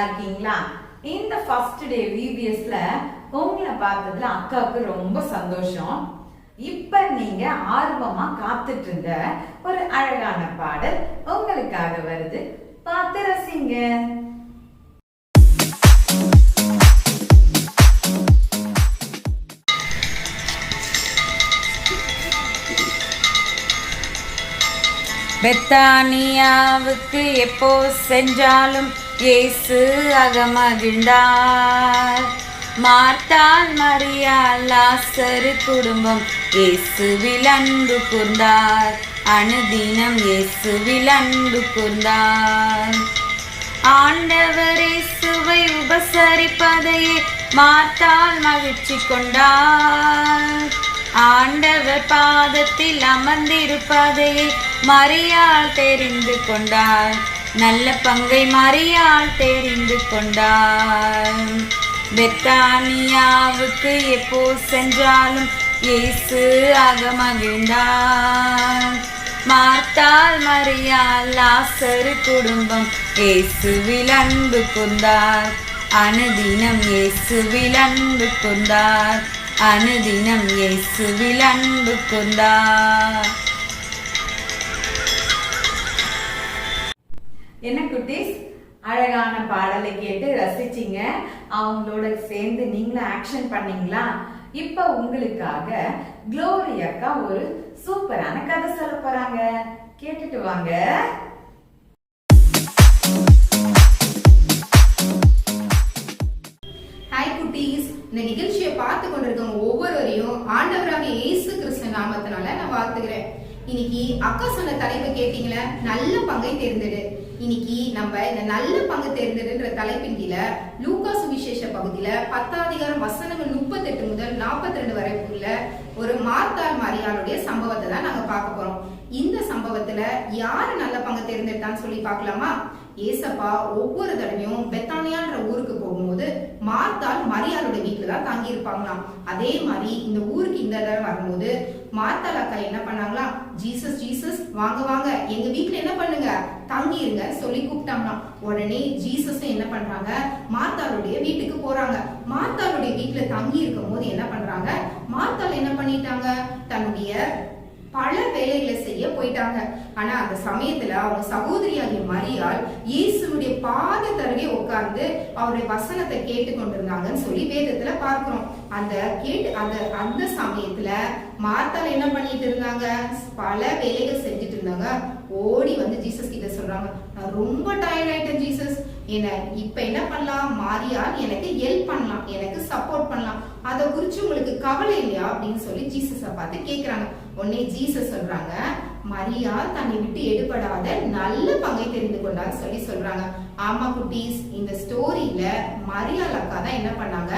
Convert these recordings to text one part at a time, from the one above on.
நல்லா இருக்கீங்களா? இந்த ஃபர்ஸ்ட் டே விபிஎஸ்ல உங்களை பார்த்ததுல அக்காவுக்கு ரொம்ப சந்தோஷம். இப்ப நீங்க ஆர்வமா காத்துட்டு இருந்த ஒரு அழகான பாடல் உங்களுக்காக வருது. பார்த்து ரசிங்க. பெத்தானியாவுக்கு எப்போ சென்றாலும் இயேசு அகமகிழ்ந்தார். மார்த்தால் மரியா லாசரு குடும்பம் இயேசுவில் அன்பு கூர்ந்தார். அனுதினம் இயேசுவில் அன்பு கூர்ந்தார். ஆண்டவர் இயேசுவை உபசரிப்பதையே மார்த்தால் மகிழ்ச்சி கொண்டார். ஆண்டவர் பாதத்தில் அமர்ந்திருப்பதையே மரியாள் தெரிந்து கொண்டார். நல்ல பங்கை மரியாள் தெரிந்து கொண்டார். பெத்தானியாவுக்கு எப்போ சென்றாலும் இயேசு ஆக மகிழ்ந்தார் மார்த்தால் மறியால் லாசரு குடும்பம் இயேசுவில் அன்பு கொண்டார். அனுதினம் இயேசுவில் அன்பு கொண்டார். அனுதினம் இயேசுவில் அன்பு கொண்டார். என்ன குட்டீஸ்? அழகான பாடலை கேட்டு ரசிச்சிங்க. அவங்களோட சேர்ந்து நீங்களும் ஆக்ஷன் பண்ணீங்களா? இப்ப உங்களுக்காக க்ளோரி அக்கா ஒரு சூப்பரான கதை சொல்ல போறாங்க. கேட்டுட்டு வாங்க. ஹாய் குட்டீஸ். இந்த நிகழ்ச்சியை பார்த்து கொண்டிருக்கவங்க ஒவ்வொருவரையும் ஆண்டவராக இயேசு கிருஷ்ண நாமத்தினால நான் வாழ்த்துகிறேன். இன்னைக்கு அக்கா சொன்ன தலைப்பு கேட்டீங்களா நல்ல பங்கை தேர்ந்தெடு. இன்னைக்கு நம்ம இந்த நல்ல பங்கு தேர்ந்தெடுன்ற தலைப்பின் கீழே லூக்கா சுவிசேஷ பகுதியில பத்தாதிகாரம் வசனங்கள் முப்பத்தெட்டு முதல் நாற்பத்தி ரெண்டு வரைக்குள்ள ஒரு மார்த்தார் மரியாளுடைய சம்பவத்தை தான் நாங்க பார்க்க போறோம். இந்த சம்பவத்துல யாரு நல்ல பங்கு தேர்ந்தெடுத்தான்னு சொல்லி பார்க்கலாமா? ஏசப்பா ஒவ்வொரு தடவையும் பெத்தானியான்ற ஊருக்கு போகும்போது மார்த்தால் மரியாளோட வீட்டுல தான் தங்கி இருப்பாங்களாம் அதே மாதிரி இந்த ஊருக்கு இந்த தடவை வரும்போது மார்த்தால் அக்கா என்ன பண்ணாங்களாம் ஜீசஸ் ஜீசஸ் வாங்க வாங்க எங்க வீட்டுல என்ன பண்ணுங்க? தங்கி இருங்க சொல்லி கூப்பிட்டாங்களாம். உடனே ஜீசஸ் என்ன பண்றாங்க? மார்த்தாளுடைய வீட்டுக்கு போறாங்க. மார்த்தாளுடைய வீட்டுல தங்கி இருக்கும் போது என்ன பண்றாங்க? மார்த்தாள் என்ன பண்ணிட்டாங்க? தன்னுடைய பல வேலைகளை செய்ய போயிட்டாங்க. ஆனா அந்த சமயத்துல அவங்க சகோதரியாகிய மரியால் இயேசுடைய பாத தருகே உட்கார்ந்து அவருடைய வசனத்தை கேட்டு கொண்டிருந்தாங்கன்னு சொல்லி வேதத்துல பார்க்கிறோம். அந்த கேட்டு அந்த அந்த சமயத்துல மார்த்தால் என்ன பண்ணிட்டு இருந்தாங்க? பல வேலைகள் செஞ்சுட்டு இருந்தாங்க. ஓடி வந்து ஜீசஸ் கிட்ட சொல்றாங்க நான் ரொம்ப டயர்ட் ஆயிட்டேன் ஜீசஸ். என்ன இப்ப என்ன பண்ணலாம்? மாரியால் எனக்கு ஹெல்ப் பண்ணலாம் எனக்கு சப்போர்ட் பண்ணலாம். அதை குறிச்சு உங்களுக்கு கவலை இல்லையா? அப்படின்னு சொல்லி ஜீசஸை பார்த்து கேக்குறாங்க. உடனே ஜீசஸ் சொல்றாங்க மரியா தன்னை விட்டு எடுபடாத நல்ல பங்கை தெரிந்து கொண்டான்னு சொல்லி சொல்றாங்க. ஆமா குட்டீஸ் இந்த ஸ்டோரியில மரியாள் அக்கா தான் என்ன பண்ணாங்க?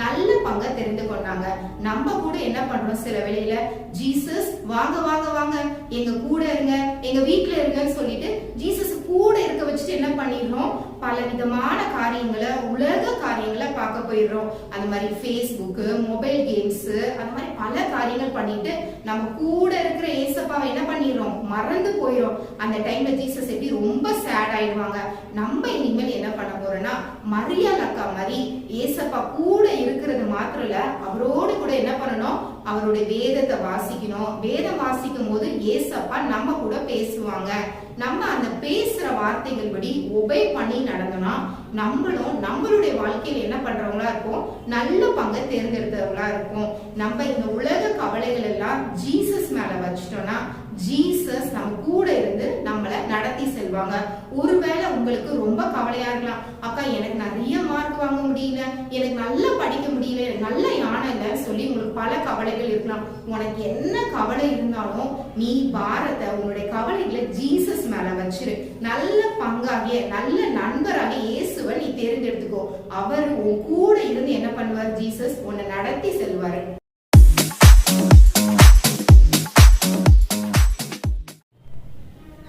நல்ல பங்கை தெரிந்து கொண்டாங்க. நம்ம கூட என்ன பண்றோம் சில வேளையில? ஜீசஸ் வாங்க வாங்க வாங்க. எங்க கூட இருங்க. எங்க வீட்ல இருங்கன்னு சொல்லிட்டு ஜீசஸ் கூட இருக்க வச்சுட்டு என்ன பண்ணிடுறோம்? பல விதமான காரியங்களை உலக காரியங்களை பார்க்க போயிடுறோம். அந்த மாதிரி ஃபேஸ்புக்கு மொபைல் கேம்ஸ் அந்த மாதிரி பல காரியங்கள் பண்ணிட்டு நம்ம கூட இருக்கிற ஏசப்பாவை என்ன பண்ணிடுறோம்? மறந்து போயிடும் அந்த டைம்ல ஜீசஸ் எப்படி ரொம்ப சேட் ஆயிடுவாங்க? நம்ம இனிமேல் என்ன பண்ண போறோம்னா மரியாதை அக்கா மாதிரி ஏசப்பா கூட இருக்கிற அவருடைய வேதத்தை வாசிக்கணும். வேதம் வாசிக்கும் போது ஏசப்பா நம்ம கூட பேசுவாங்க. நம்ம அந்த பேசுற வார்த்தைகள் படி ஒபே பண்ணி நடந்தோம்னா நம்மளும் நம்மளுடைய வாழ்க்கையில என்ன பண்றவங்களா இருக்கும் நல்ல பங்கை தேர்ந்தெடுத்தவங்களா இருக்கும் நம்ம இந்த உலக கவலைகள் எல்லாம் ஜீசஸ் மேல வச்சிட்டோம்னா ஜீசஸ் நம்ம கூட இருந்து நம்மளை நடத்தி செல்வாங்க. ஒருவேளை உங்களுக்கு ரொம்ப கவலையா இருக்கலாம். அக்கா எனக்கு நிறைய மார்க் வாங்க முடியல எனக்கு நல்லா படிக்க முடியல எனக்கு நல்ல யானை இல்லைன்னு சொல்லி உங்களுக்கு பல கவலைகள் இருக்கலாம். உனக்கு என்ன கவலை இருந்தாலும் நீ பாரத்தை உன்னுடைய கவலைகளை ஜீசஸ் மேல வச்சிரு. நல்ல பங்காகிய நல்ல நண்பராகிய இயேசுவை நீ தேர்ந்தெடுத்துக்கோ. அவர் உன் கூட இருந்து என்ன பண்ணுவார் ஜீசஸ்? உன்னை நடத்தி செல்வாரு.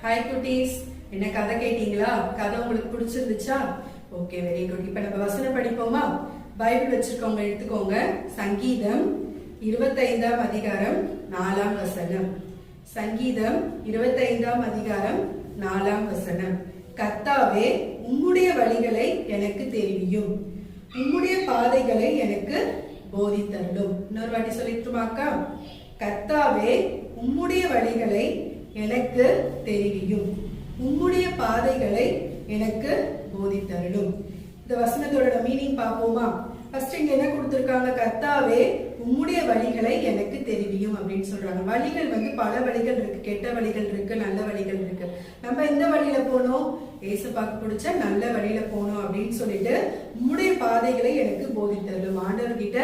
ஹாய் குட்டீஸ். என்ன கதை கேட்டீங்களா? கதை உங்களுக்கு பிடிச்சிருந்துச்சா? ஓகே வெரி குட் இப்போ நம்ம வசனம் படிப்போமா? பைபிள் வச்சிருக்கவங்க எடுத்துக்கோங்க. சங்கீதம் இருபத்தைந்தாம் அதிகாரம் நாலாம் வசனம். சங்கீதம் இருபத்தைந்தாம் அதிகாரம் நாலாம் வசனம். கர்த்தாவே உம்முடைய வழிகளை எனக்கு தெரிவியும். உம்முடைய பாதைகளை எனக்கு போதித்தருளும். இன்னொரு வாட்டி சொல்லிட்டுமாக்கா கர்த்தாவே உம்முடைய வழிகளை எனக்கு தெரிவியும். உம்முடைய பாதைகளை எனக்கு இந்த வசனத்தோட மீனிங் பார்ப்போமா? ஃபர்ஸ்ட் இங்க என்ன கொடுத்துருக்காங்க? கர்த்தாவே உம்முடைய வழிகளை எனக்கு தெரிவியும் அப்படின்னு சொல்றாங்க. வழிகள் வந்து பல வழிகள் இருக்கு. கெட்ட வழிகள் இருக்கு நல்ல வழிகள் இருக்கு. நம்ம எந்த வழியில போனோம்? ஏசப்பாக்கு பிடிச்ச நல்ல வழியில போகணும் அப்படின்னு சொல்லிட்டு உம்முடைய பாதைகளை எனக்கு போதித்தருளும். ஆண்டவர்கிட்ட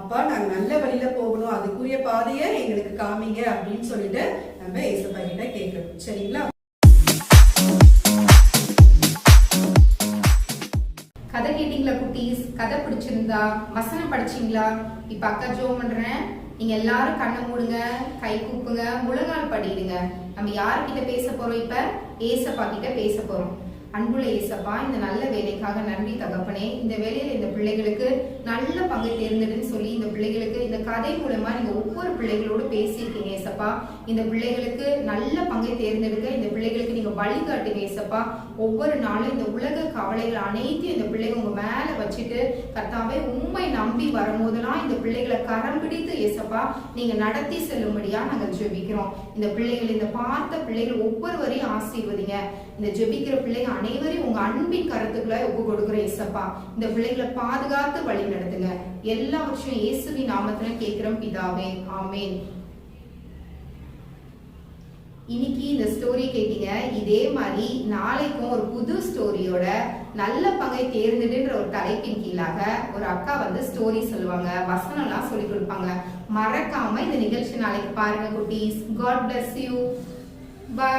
அப்பா நாங்க நல்ல வழியில போகணும். அதுக்குரிய பாதையை எங்களுக்கு காமிங்க அப்படின்னு சொல்லிட்டு நம்ம ஏசப்பா கிட்ட கேட்கணும். சரிங்களா? ப்ளீஸ் கதை பிடிச்சிருந்தா வசனம் படிச்சிங்களா? இப்ப அக்கா ஜோ பண்றேன். நீங்க எல்லாரும் கண்ணை மூடுங்க கை கூப்புங்க முழங்கால் படிடுங்க நம்ம யார்கிட்ட பேச போறோம் இப்ப? ஏசப்பா கிட்ட பேச போறோம். அன்புள்ள இயேசப்பா இந்த நல்ல வேலைக்காக நன்றி தகப்பனே. இந்த வேலையில இந்த பிள்ளைகளுக்கு நல்ல பங்கு தேர்ந்தெடுன்னு சொல்லி இந்த பிள்ளைகளுக்கு இந்த கதை மூலமா நீங்க ஒவ்வொரு பிள்ளைகளோடு பேசியிருக்கீங்க ஏசப்பா இந்த பிள்ளைகளுக்கு நல்ல பங்கை தேர்ந்தெடுக்க இந்த பிள்ளைகளுக்கு நீங்க வழிகாட்டுங்க ஏசப்பா ஒவ்வொரு நாளும் இந்த உலக கவலைகள் அனைத்தையும் இந்த பிள்ளைங்க உங்க மேல வச்சுட்டு கத்தாவே உண்மை நம்பி வரும்போதெல்லாம் இந்த பிள்ளைகளை கரம் பிடித்து ஏசப்பா நீங்க நடத்தி செல்லும்படியா நாங்கள் ஜெபிக்கிறோம். இந்த பிள்ளைகள் இந்த பார்த்த பிள்ளைகள் ஒவ்வொருவரையும் ஆசீர்வதிங்க. இந்த ஜெபிக்கிற பிள்ளைங்க அனைவரையும் உங்க அன்பின் கருத்துக்களை ஒப்பு கொடுக்குற இசப்பா இந்த பிள்ளைகளை பாதுகாத்து வழி நடத்துங்க. எல்லாவற்றையும் இயேசுவி நாமத்துல கேட்கிறோம் பிதாவே ஆமேன். இன்னைக்கு இந்த ஸ்டோரி கேட்டீங்க. இதே மாதிரி நாளைக்கும் ஒரு புது ஸ்டோரியோட நல்ல பங்கை தேர்ந்தெடுன்ற ஒரு தலைப்பின் கீழாக ஒரு அக்கா வந்து ஸ்டோரி சொல்லுவாங்க. வசனம்லாம் சொல்லி கொடுப்பாங்க. மறக்காம இந்த நிகழ்ச்சி நாளைக்கு பாருங்க குட்டீஸ். God bless you by